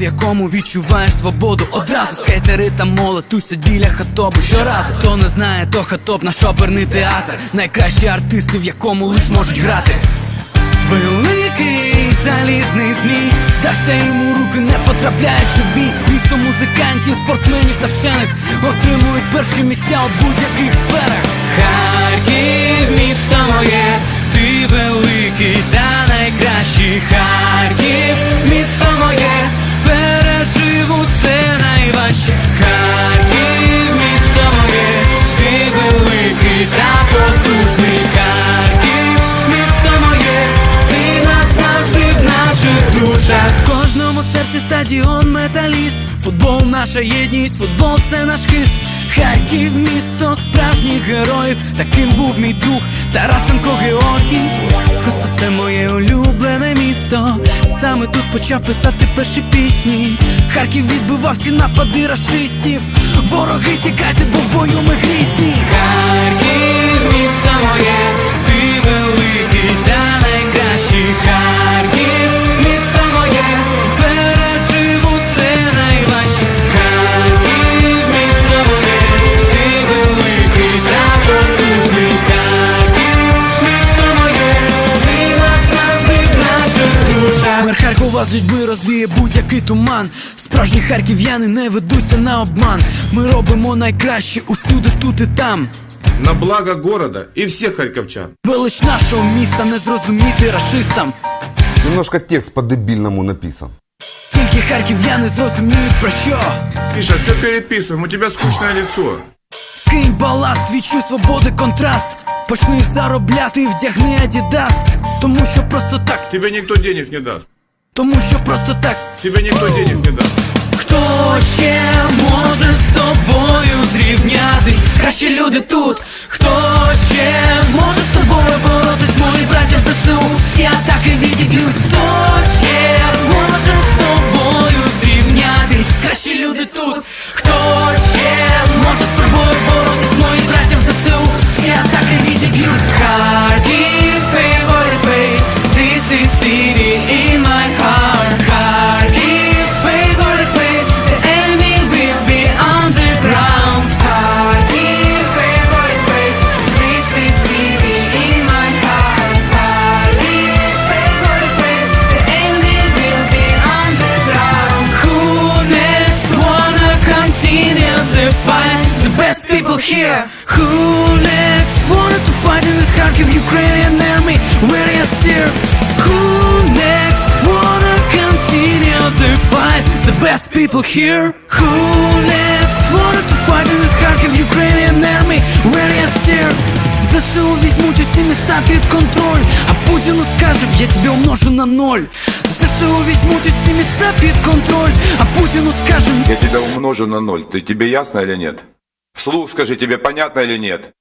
в якому відчуваєш свободу Одразу. Скейтери та молод тусять біля хатобу Щоразу, хто не знає, то хатоп наш оперний театр. Найкращі артисти, в якому лиш можуть грати. Великий залізний змій. Здався йому руки не потрапляючи в бій. Місто музикантів, спортсменів та вчених Отримують перші місця у будь-яких сферах. Харків, місто моє, ти великий стадіон металіст Футбол наша єдність, футбол це наш хист Харків місто справжніх героїв, таким був мій друг Тарасенко Георгій. Просто це моє улюблене місто. Саме тут почав писати перші пісні. Харків відбивав всі напади рашистів. Вороги тікайте, бо в бою ми грізні. Харків, місто моє, ти великий наших душах Мер Харкова з людьми розвіє будь-який туман Справжні харків'яни не ведуться на обман Ми робимо найкраще усюди, тут і там на благо города и всех харьковчан. Велич нашого міста не зрозуміти рашистам Немножко текст по-дебильному написан. Тільки харків'яни зрозуміють про що Миша, все переписываем, у тебя скучное лицо. Скинь баласт, відчуй свободи контраст Почни заробляти і вдягни адідас Тому що просто так, Тебе никто денег не даст. Тому що просто так Тебе никто денег не даст. Хто ще може here. Who next wanted to fight in this Kharkiv Ukrainian army? Where is here? Who next wanna continue the fight? The best people here. Who next wanted to fight in this Kharkiv Ukrainian army? Where is here? ЗСУ візьмуть усі міста під контроль, а Путіну скажем, я тебе умножу на ноль. ЗСУ візьмуть усі міста під контроль, а Путіну скажем, Я тебя умножу на ноль. Ты тебе ясно или нет? Вслух скажи, тебе понятно или нет?